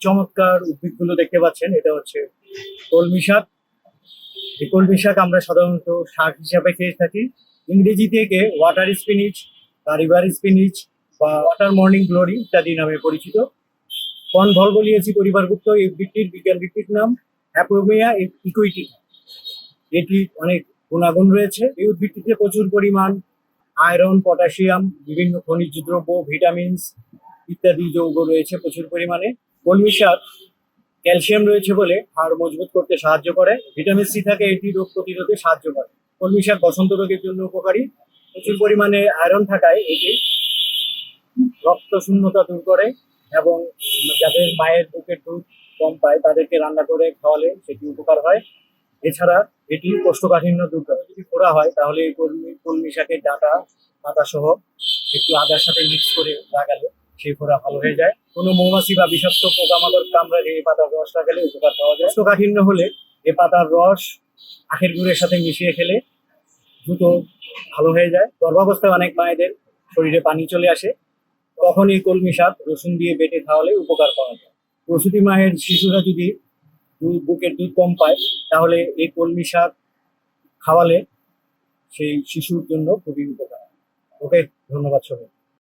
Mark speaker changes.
Speaker 1: চমৎকার উদ্ভিদগুলো দেখতে পাচ্ছেন, এটা হচ্ছে কলমি শাক। এই কলমি শাক আমরা সাধারণত শাক হিসাবে খেয়ে থাকি। ইংরেজি থেকে ওয়াটার স্পিনিচ বা রিভার স্পিনিচ বা ওয়াটার মর্নিং গ্লোরি ইত্যাদি নামে পরিচিত। কন ভলভলিয়েছি পরিবারভুক্ত এই উদ্ভিদটির বিজ্ঞান ভিত্তিক নাম অ্যাপোমিয়া ইকুইটি এটি অনেক গুণাগুণ রয়েছে। এই উদ্ভিদটিতে প্রচুর পরিমাণ আয়রন পটাশিয়াম বিভিন্ন খনিজ দ্রব্য ভিটামিনস ইত্যাদি যৌগ রয়েছে প্রচুর পরিমাণে। কলমি শাক ক্যালসিয়াম রয়েছে বলে হাড় মজবুত করতে সাহায্য করে। ভিটামিন সি থাকে, এটি রোগ প্রতিরোধে সাহায্য করে। কলমি শাক বসন্ত রোগের জন্য উপকারী। প্রচুর পরিমাণে আয়রন থাকায় এটি রক্ত শূন্যতা দূর করে এবং যাদের মায়ের বুকের দুধ কম পায়, তাদেরকে রান্না করে খাওয়ালে সেটি উপকার হয়। এছাড়া এটি কোষ্ঠকাঠিন্য দূর করে। যদি ফোড়া হয়, তাহলে এই কলমি কলমি শাকের ডাটা পাতা সহ একটু আদার সাথে মিক্স করে লাগালে সেই ফোড়া ভালো হয়ে যায়। কোনো মৌমাছি বা বিষাক্ত পোকামাকড় কামড়ালে এই পাতার রস লাগালে উপকার পাওয়া যায়। কোষ্ঠকাঠিন্য হলে এ পাতার রস আখের গুড়ের সাথে মিশিয়ে খেলে দ্রুত ভালো হয়ে যায়। গর্ভাবস্থায় অনেক মায়েদের শরীরে পানি চলে আসে। তখন এই কলমি শাক রসুন দিয়ে বেটে খাওয়ালে উপকার পাওয়া যায়। প্রসূতি মায়ের শিশুরা যদি দুধ বুকের দুধ কম পায়, তাহলে এই কলমি শাক খাওয়ালে সেই শিশুর জন্য খুবই উপকার। ওকে, ধন্যবাদ সবাই